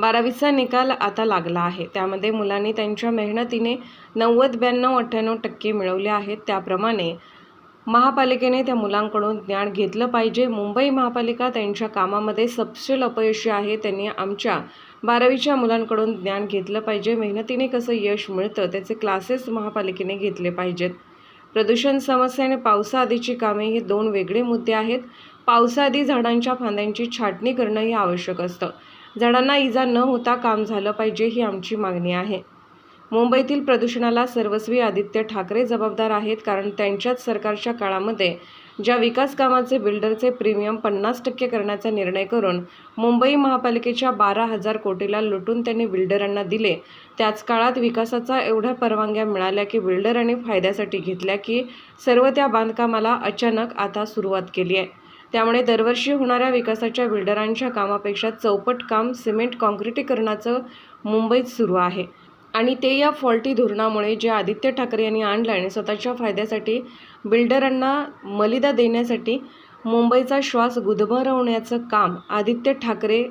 बारावीचा निकाल आता लागला आहे. त्यामध्ये मुलांनी त्यांच्या मेहनतीने नव्वद ब्याण्णव अठ्ठ्याण्णव टक्के मिळवले आहेत. त्याप्रमाणे महापालिकेने त्या मुलांकडून ज्ञान घेतलं पाहिजे. मुंबई महापालिका त्यांच्या कामामध्ये सपशेल अपयशी आहे. त्यांनी आमच्या बारावीच्या मुलांकडून ज्ञान घेतलं पाहिजे. मेहनतीने कसं यश मिळतं त्याचे क्लासेस महापालिकेने घेतले पाहिजेत. प्रदूषण समस्या आणि पावसाआधीची कामे हे दोन वेगळे मुद्दे आहेत. पावसाआधी झाडांच्या फांद्यांची छाटणी करणं हे आवश्यक असतं. झाडांना इजा न होता काम झालं पाहिजे ही आमची मागणी आहे. मुंबईतील प्रदूषणाला सर्वस्वी आदित्य ठाकरे जबाबदार आहेत कारण त्यांच्याच सरकारच्या काळामध्ये ज्या विकास कामाचे बिल्डरचे प्रीमियम पन्नास टक्के करण्याचा निर्णय करून मुंबई महापालिकेच्या बारा हजार कोटीला लुटून त्यांनी बिल्डरांना दिले त्याच काळात विकासाचा एवढ्या परवानग्या मिळाल्या की बिल्डरांनी फायद्यासाठी घेतल्या की सर्व त्या बांधकामाला अचानक आता सुरुवात केली आहे. त्यामुळे दरवर्षी होणाऱ्या विकासाच्या बिल्डरांच्या कामापेक्षा चौपट काम सिमेंट काँक्रिटीकरणाचं मुंबईत सुरू आहे. आणि ते या फॉल्टी धोरणामुळे जे आदित्य ठाकरे यांनी आणलं आणि स्वतःच्या फायद्यासाठी बिल्डरांना मलिदा देण्यासाठी मुंबईचा श्वास गुदमरवण्याचं काम आदित्य ठाकरे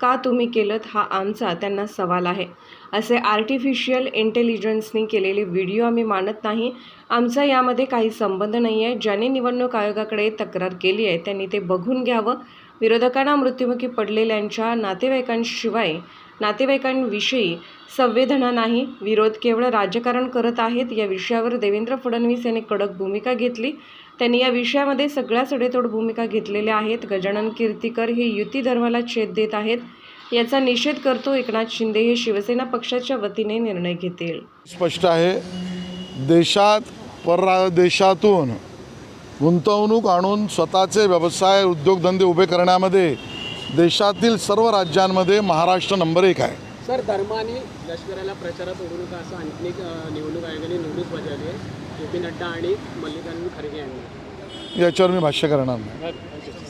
का तुम्ही केलं हा आमचा त्यांना सवाल आहे. असे आर्टिफिशियल इंटेलिजन्सनी केलेले व्हिडिओ आम्ही मानत नाही. आमचा यामध्ये काही संबंध नाही आहे ज्याने निवडणूक आयोगाकडे तक्रार केली आहे त्यांनी ते बघून घ्यावं. विरोधकांना मृत्युमुखी पडलेल्यांच्या नातेवाईकांशिवाय नातेवाईकांविषयी संवेदना नाही. विरोध केवळ राजकारण करत आहेत. या विषयावर देवेंद्र फडणवीस यांनी कडक भूमिका घेतली. त्यांनी या विषयामध्ये सगळ्या सडेतोड भूमिका घेतलेल्या आहेत. गजानन कीर्तीकर हे युती धर्माला छेद देत आहेत. याचा निषेध करतो एकनाथ शिंदे हे शिवसेना पक्षाच्या वतीने निर्णय घेतील. स्पष्ट आहे. देशात परदेशातून गुंतवणूक आणून स्वतःचे व्यवसाय उद्योगधंदे उभे करण्यामध्ये देशातील सर्व राज्यांमध्ये महाराष्ट्र नंबर एक आहे. सर धर्म आणि लष्कराला प्रचारात ओढू नका असं आणखी निवडणूक आयोगाने नोटीस बजावली आहे. पी नड्डा आणि मल्लिकार्जुन खरगे यांनी. याच्यावर मी भाष्य करणार नाही.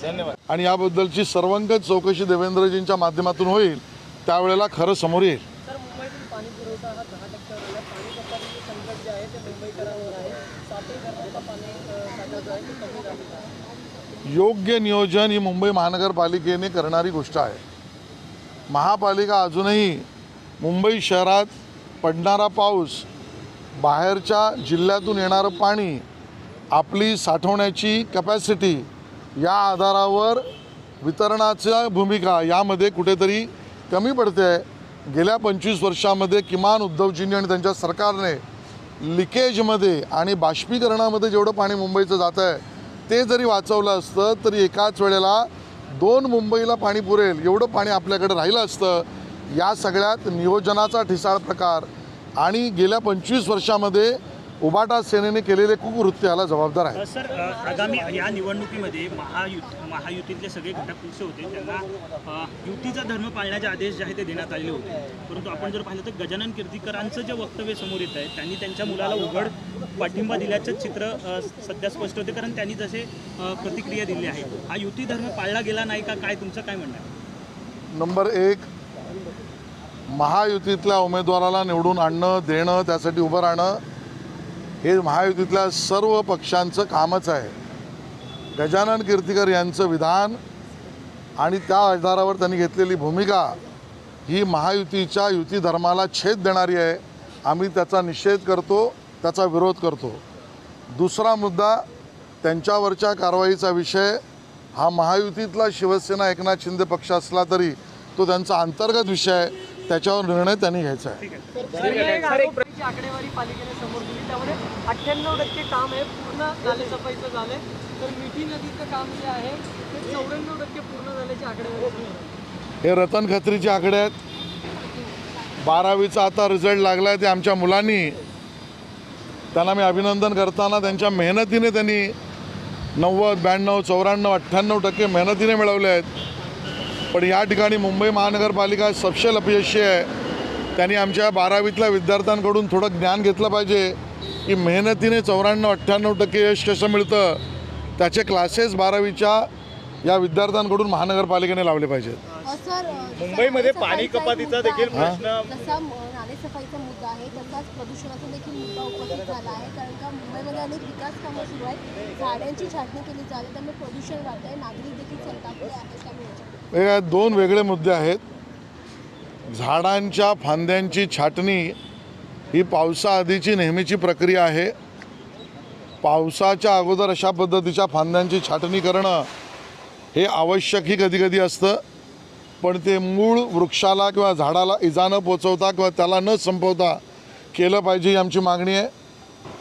धन्यवाद. आणि याबद्दलची सर्वंकष चौकशी देवेंद्रजींच्या माध्यमातून होईल त्यावेळेला खरं समोर येईल. हा योग्य नियोजन ही मुंबई महानगरपालिकेने करणारी गोष्ट आहे. महापालिका अजूनही मुंबई शहरात पडणारा पाऊस बाहेरच्या जिल्ह्यातून येणारं पाणी आपली साठवण्याची कपॅसिटी या आधारावर वितरणाच्या भूमिका यामध्ये कुठेतरी कमी पडते. आहे गेल्या पंचवीस वर्षामध्ये किमान उद्धवजींनी आणि त्यांच्या सरकारने लिकेजमध्ये आणि बाष्पीकरणामध्ये जेवढं पाणी मुंबईचं जातं आहे ते जरी वाचवलं असतं तरी एकाच वेळेला दोन मुंबईला पाणी पुरेल एवढं पाणी आपल्याकडे राहिलं असतं. या सगळ्यात नियोजनाचा ठिसाळ प्रकार आणि गेल्या पंचवीस वर्षामध्ये उबाटा सेनेने केलेले कुकृत्य याला जबाबदार आहे सर आगामी या निवडणुकीमध्ये महायुत महायुतीतले सगळे घटक पक्ष होते. त्यांना युतीचा धर्म पाळण्याचे आदेश जे आहे ते देण्यात आलेले होते. परंतु आपण जर पाहिलं तर गजानन कीर्तीकरांचं जे वक्तव्य समोर येत आहे त्यांनी त्यांच्या मुलाला उघड पाठिंबा दिल्याचं चित्र सध्या स्पष्ट होते. कारण त्यांनी जसे प्रतिक्रिया दिली आहे. हा युती धर्म पाळला गेला नाही का? काय तुमचं काय म्हणणं आहे? नंबर एक महायुतीतल्या उमेदवाराला निवडून आणणं देणं त्यासाठी उभं राहणं हे महायुतीतल्या सर्व पक्षांचं कामच आहे. गजानन कीर्तिकर यांचं विधान आणि त्या आधारावर त्यांनी घेतलेली भूमिका ही महायुतीच्या युती धर्माला छेद देणारी आहे. आम्ही त्याचा निषेध करतो त्याचा विरोध करतो. दुसरा मुद्दा त्यांच्यावरच्या कारवाईचा विषय. हा महायुतीतला शिवसेना एकनाथ शिंदे पक्ष असला तरी तो त्यांचा अंतर्गत विषय आहे. त्याच्यावर निर्णय त्यांनी घ्यायचा आहे. आरोग्याची आकडेवारी पालिकेने समोर दिली. त्यामध्ये अठ्ठ्याण्णव टक्के काम हे पूर्ण नालेसफाईचं झालंय. तर मिठी नदीचं काम जे आहे ते चौऱ्याण्णव टक्के पूर्ण झाल्याची आकडेवारी समोर आहे. हे रतन खत्रीचे आकडे आहेत. बारावीचा आता रिझल्ट लागला आहे ते आमच्या मुलांनी. त्यांना मी अभिनंदन करताना त्यांच्या मेहनतीने त्यांनी नव्वद ब्याण्णव चौऱ्याण्णव अठ्ठ्याण्णव टक्के मेहनतीने मिळवले आहेत. पण या ठिकाणी मुंबई महानगरपालिका सपशेल अपयशी आहे. त्यांनी आमच्या बारावीतल्या विद्यार्थ्यांकडून थोडं ज्ञान घेतलं पाहिजे. की मेहनतीने चौऱ्याण्णव अठ्ठ्याण्णव टक्के यश कसं मिळतं त्याचे क्लासेस बारावीच्या या विद्यार्थ्यांकडून महानगरपालिकेने लावले पाहिजेत. सर मुंबईमध्ये पाणी कपातीचा देखील प्रश्न जसा म- नालेसफाईचा मुद्दा आहे. तसाच प्रदूषणाचा देखील मुद्दा उपस्थित झाला आहे. कारण का मुंबईमध्ये अनेक विकास कामं सुरू आहेत. झाडांची छाटणी केली जाते त्यामुळे प्रदूषण वाढत आहे नागरिक देखील संतापले आहेत त्यामुळे. वेगळ्या हे दोन वेगळे मुद्दे आहेत. झाडांच्या फांद्यांची छाटणी ही पावसाआधीची नेहमीची प्रक्रिया आहे. पावसाच्या अगोदर अशा पद्धतीच्या फांद्यांची छाटणी करणं हे आवश्यकही कधीकधी असतं. पण ते मूळ वृक्षाला किंवा झाडाला इजा न पोचवता किंवा त्याला न संपवता केलं पाहिजे ही आमची मागणी आहे.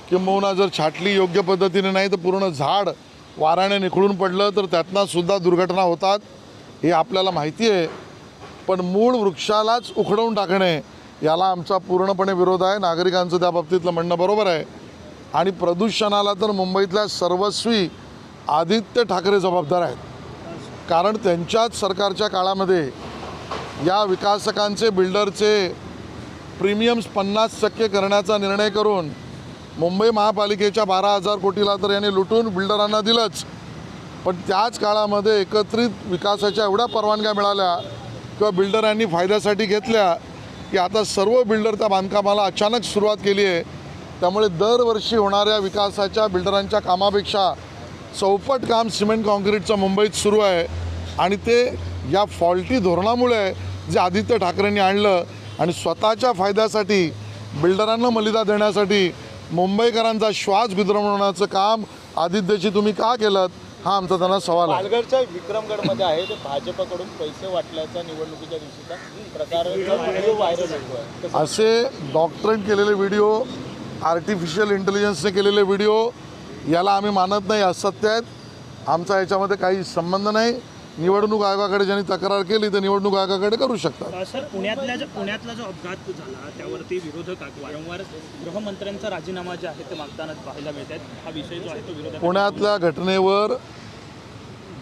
किंबहुना जर छाटली योग्य पद्धतीने नाही तर पूर्ण झाड वाऱ्याने निखळून पडलं तर त्यातनासुद्धा दुर्घटना होतात. हे आपल्याला माहिती आहे पण मूळ वृक्षालाच उखडवून टाकणे याला आमचा पूर्णपणे विरोध आहे. नागरिकांचं त्या बाबतीतलं म्हणणं बरोबर आहे. आणि प्रदूषणाला तर मुंबईतल्या सर्वस्वी आदित्य ठाकरे जबाबदार आहेत. कारण त्यांच्याच सरकारच्या काळामध्ये या विकासकांचे बिल्डरचे प्रीमियम्स पन्नास टक्के करण्याचा निर्णय करून मुंबई महापालिकेच्या बारा हजार कोटीला तर यांनी लुटून बिल्डरांना दिलंच. पण त्याच काळामध्ये एकत्रित विकासाच्या एवढ्या परवानग्या मिळाल्या किंवा बिल्डरांनी फायद्यासाठी घेतल्या की आता सर्व बिल्डर त्या बांधकामाला अचानक सुरुवात केली आहे. त्यामुळे दरवर्षी होणाऱ्या विकासाच्या बिल्डरांच्या कामापेक्षा चौपट काम सिमेंट काँक्रीटचं मुंबईत सुरू आहे आणि ते या फॉल्टी धोरणामुळे जे आदित्य ठाकरेंनी आणलं आणि स्वतःच्या फायद्यासाठी बिल्डरांना मलिदा देण्यासाठी मुंबईकरांचा श्वास गुदरवण्याचं काम आदित्यची तुम्ही का केलं हा आमचा त्यांना सवाल आहे. पालघरच्या विक्रमगडमध्ये आहे ते भाजपकडून पैसे वाटल्याचा निवडणुकीच्या दिवशीचा प्रकार व्हिडिओ व्हायरल कसं असे डॉक्टरेट केलेले व्हिडिओ आर्टिफिशियल इंटेलिजन्सने केलेले व्हिडिओ याला आम्ही मानत नाही असत्य आहेत. आमचा याच्यामध्ये काही संबंध नाही. निवडणूक आयोगाकडे ज्यांनी तक्रार केली तर निवडणूक आयोगाकडे करू शकतात. सर पुण्यातल्या जो पुण्यातला जो अपघात झाला त्यावरती विरोधक वारंवार गृहमंत्र्यांचा राजीनामा जे आहे ते मागताना पाहायला मिळत आहेत. हा विषय जो आहे तो विरोधक पुण्यातल्या घटनेवर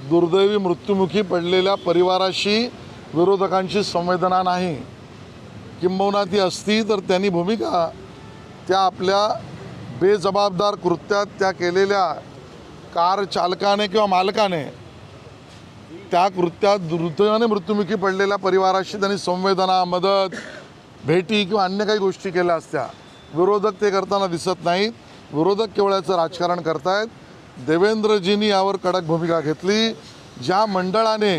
दुर्दैवी मृत्युमुखी पडलेल्या परिवाराशी विरोधकांची संवेदना नाही. किंबहुना ती असती तर त्यांनी भूमिका त्या आपल्या बेजबाबदार कृत्यात त्या केलेल्या कार चालकाने किंवा मालकाने त्या कृत्यात दुर्दैवाने मृत्युमुखी पडलेल्या परिवाराशी त्यांनी संवेदना मदत भेटी किंवा अन्य काही गोष्टी केल्या असत्या. विरोधक ते करताना दिसत नाहीत. विरोधक केवळ याचं राजकारण करतायत. देवेंद्रजींनी यावर कडक भूमिका घेतली. ज्या मंडळाने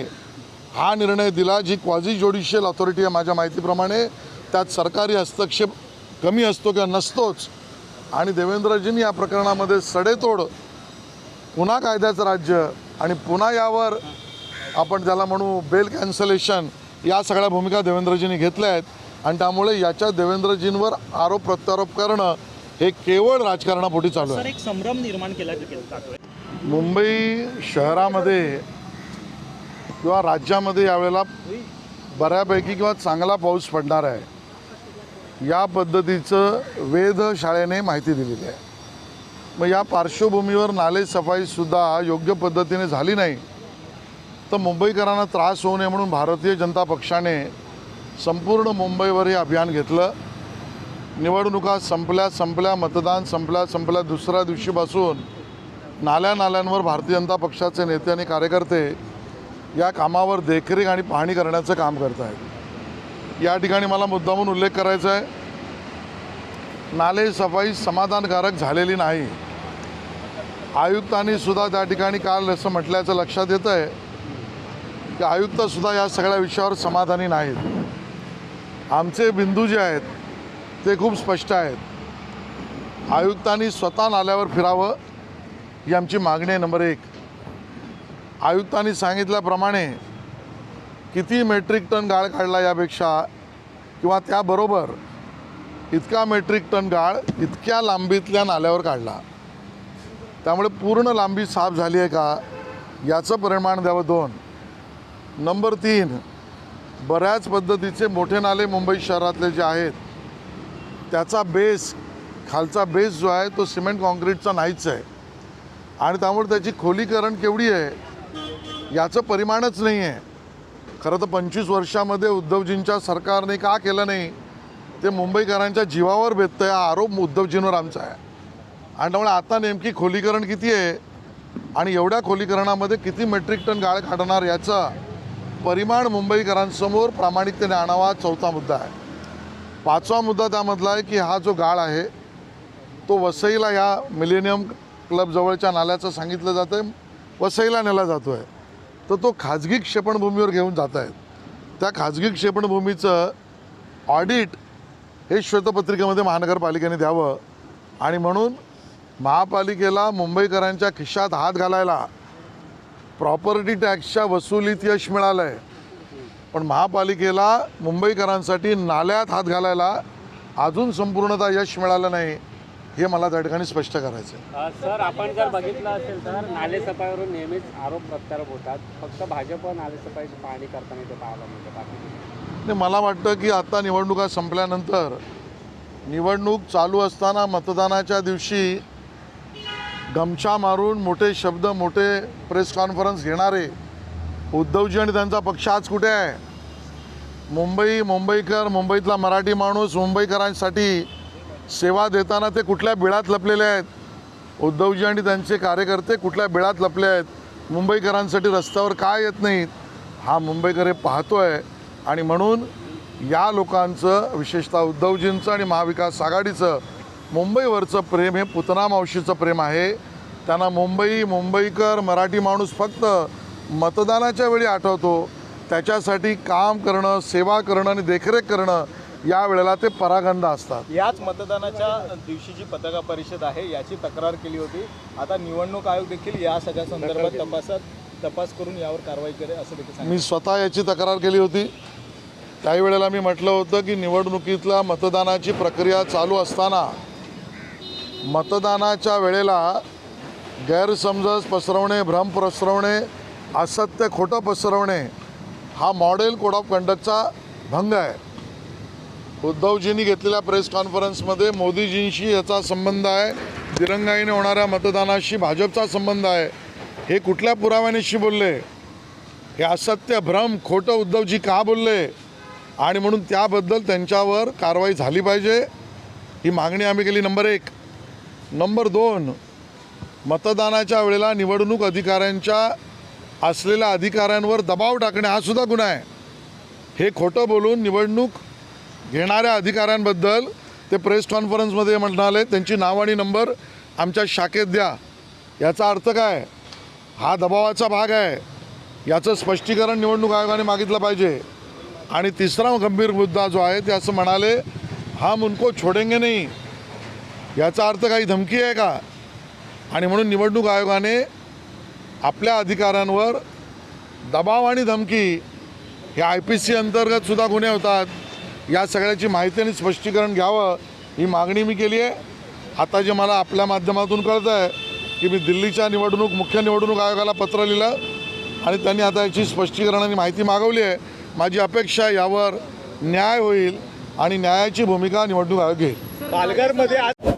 हा निर्णय दिला जी क्वाझी ज्युडिशियल ऑथॉरिटी आहे माझ्या माहितीप्रमाणे त्यात सरकारी हस्तक्षेप कमी असतो किंवा नसतोच. आणि देवेंद्रजींनी या प्रकरणामध्ये सडेतोड पुन्हा कायद्याचं राज्य आणि पुन्हा यावर आपण त्याला म्हणू बेल कॅन्सलेशन या सगळ्या भूमिका देवेंद्रजींनी घेतल्या आहेत. आणि त्यामुळे याच्या देवेंद्रजींवर आरोप प्रत्यारोप करणं हे केवळ राजकारणापोटी चालू आहे. एक संभ्रम निर्माण केला मुंबई शहरामध्ये किंवा राज्यामध्ये यावेळेला बऱ्यापैकी किंवा चांगला पाऊस पडणार आहे. या पद्धतीचं वेधशाळेने माहिती दिलेली आहे. मग या पार्श्वभूमीवर नाले सफाईसुद्धा योग्य पद्धतीने झाली नाही. तर मुंबईकरांना त्रास होऊ नये म्हणून भारतीय जनता पक्षाने संपूर्ण मुंबईवर हे अभियान घेतलं. निवडणुका संपल्या संपल्या मतदान संपल्या संपल्या. दुसऱ्या दिवशीपासून नाल्या नाल्यांवर भारतीय जनता पक्षाचे नेते आणि कार्यकर्ते या कामावर देखरेख आणि पाहणी करण्याचं काम करत आहेत. या ठिकाणी मला मुद्दामून उल्लेख करायचा आहे. नाले सफाई समाधानकारक झालेली नाही. आयुक्तांनी सुद्धा त्या ठिकाणी काल असं म्हटल्याचं लक्षात येतं आहे की आयुक्तसुद्धा या सगळ्या विषयावर समाधानी नाहीत. आमचे बिंदू जे आहेत ते खूप स्पष्ट आहेत. आयुक्तांनी स्वतः नाल्यावर फिरावं ही आमची मागणी आहे नंबर एक. आयुक्तांनी सांगितल्याप्रमाणे किती मेट्रिक टन गाळ काढला यापेक्षा किंवा त्याबरोबर इतका मेट्रिक टन गाळ इतक्या लांबीतल्या नाल्यावर काढला. त्यामुळे पूर्ण लांबी साफ झाली आहे का याचं परिमाण द्यावं दोन. नंबर तीन बऱ्याच पद्धतीचे मोठे नाले मुंबई शहरातले जे आहेत त्याचा बेस खालचा बेस जो आहे तो सिमेंट काँक्रीटचा नाहीच आहे. आणि त्यामुळे त्याची खोलीकरण केवढी आहे याचं परिमाणच नाही आहे. खरं तर पंचवीस वर्षामध्ये उद्धवजींच्या सरकारने का केलं नाही ते मुंबईकरांच्या जीवावर भेटतं हा आरोप उद्धवजींवर आमचा आहे. आणि त्यामुळे आता नेमकी खोलीकरण किती आहे आणि एवढ्या खोलीकरणामध्ये किती मेट्रिक टन गाळ काढणार याचा परिमाण मुंबईकरांसमोर प्रामाणिकतेने आणावा चौथा मुद्दा आहे. पाचवा मुद्दा त्यामधला आहे की हा जो गाळ आहे तो वसईला या मिलेनियम क्लब जवळच्या नाल्याचं सांगितलं जातं आहे वसईला नेला जातो आहे तर तो खाजगी क्षेपणभूमीवर घेऊन जात आहेत त्या खाजगी क्षेपणभूमीचं ऑडिट हे श्वेतपत्रिकेमध्ये महानगरपालिकेने द्यावं आणि म्हणून महापालिकेला मुंबईकरांच्या खिशात हात घालायला प्रॉपर्टी टॅक्सच्या वसुलीत यश मिळालं आहे पण महापालिकेला मुंबईकरांसाठी नाल्यात हात घालायला अजून संपूर्णतः यश मिळालं नाही हे मला त्या ठिकाणी स्पष्ट करायचं आहे सर आपण जर बघितलं असेल तर नालेसफाईवरून नेहमीच आरोप प्रत्यारोप होतात. फक्त भाजप नालेसफाईची पाहणी करताना ते पाहायला मिळतं. आणि मला वाटतं की आता निवडणुका संपल्यानंतर निवडणूक चालू असताना मतदानाच्या दिवशी गमछा मारून मोठे शब्द मोठे प्रेस कॉन्फरन्स घेणारे उद्धवजी आणि त्यांचा पक्ष आज कुठे आहे? मुंबई मुंबईकर मुंबईतला मराठी माणूस मुंबईकरांसाठी सेवा देताना ते कुठल्या बिळात लपलेले आहेत? उद्धवजी आणि त्यांचे कार्यकर्ते कुठल्या बिळात लपले आहेत? मुंबईकरांसाठी रस्त्यावर काय येत नाहीत हा मुंबईकर हे आहे आणि म्हणून या लोकांचं विशेषतः उद्धवजींचं आणि महाविकास आघाडीचं मुंबईवरचं प्रेम हे पुतना मावशीचं प्रेम आहे. त्यांना मुंबई मुंबईकर मराठी माणूस फक्त मतदानाच्या वेळी आठवतो. त्याच्यासाठी काम करणं सेवा करणं आणि देखरेख करणं या वेळेला ते परागंदा असतात. याच मतदानाच्या दिवशी जी पत्रकार परिषद आहे याची तक्रार केली होती. आता निवडणूक आयोग देखील या सगळ्या संदर्भात तपासात तपास करून यावर कारवाई करेल असं देखील मी स्वतः याची तक्रार केली होती. त्याही वेळेला मी म्हटलं होतं की निवडणुकीतल्या मतदानाची प्रक्रिया चालू असताना मतदानाच्या वेळेला गैरसमज पसरवणे भ्रम पसरवणे असत्य खोटं पसरवणे हा मॉडेल कोड ऑफ कंडक्टचा भंग आहे. उद्धवजींनी घेतलेल्या प्रेस कॉन्फरन्समध्ये मोदीजींशी याचा संबंध आहे. दिरंगाईने होणाऱ्या मतदानाशी भाजपचा संबंध आहे. हे कुठल्या पुराव्यानेशी बोलले? हे असत्य भ्रम खोटं उद्धवजी का बोलले? आणि म्हणून त्याबद्दल त्यांच्यावर कारवाई झाली पाहिजे. ही मागणी आम्ही केली. नंबर एक. नंबर दोन मतदानाच्या वेळेला निवडणूक अधिकाऱ्यांच्या असलेल्या अधिकाऱ्यांवर दबाव टाकणे हा सुद्धा गुन्हा आहे. हे खोटं बोलून निवडणूक घेणाऱ्या अधिकाऱ्यांबद्दल ते प्रेस कॉन्फरन्समध्ये म्हणाले त्यांची नाव आणि नंबर आमच्या शाखेत द्या. याचा अर्थ काय? हा दबावाचा भाग आहे. याचं स्पष्टीकरण निवडणूक आयोगाने मागितलं पाहिजे. आणि तिसरा गंभीर मुद्दा जो आहे ते असं म्हणाले हम उनको छोडेंगे नाही. याचा अर्थ काही धमकी आहे का? आणि म्हणून निवडणूक आयोगाने आपल्या अधिकाऱ्यांवर दबाव आणि धमकी हे आय पी सी अंतर्गत सुद्धा गुन्हे होतात. या सगळ्याची माहिती आणि स्पष्टीकरण घ्यावं ही मागणी मी केली आहे. आता जे मला आपल्या माध्यमातून कळतं आहे की मी दिल्लीच्या निवडणूक मुख्य निवडणूक आयोगाला पत्र लिहिलं आणि त्यांनी आता याची स्पष्टीकरण आणि माहिती मागवली आहे. माझी अपेक्षा यावर न्याय होईल आणि न्यायाची भूमिका निवडणूक आयोग घेईल. पालघरमध्ये आज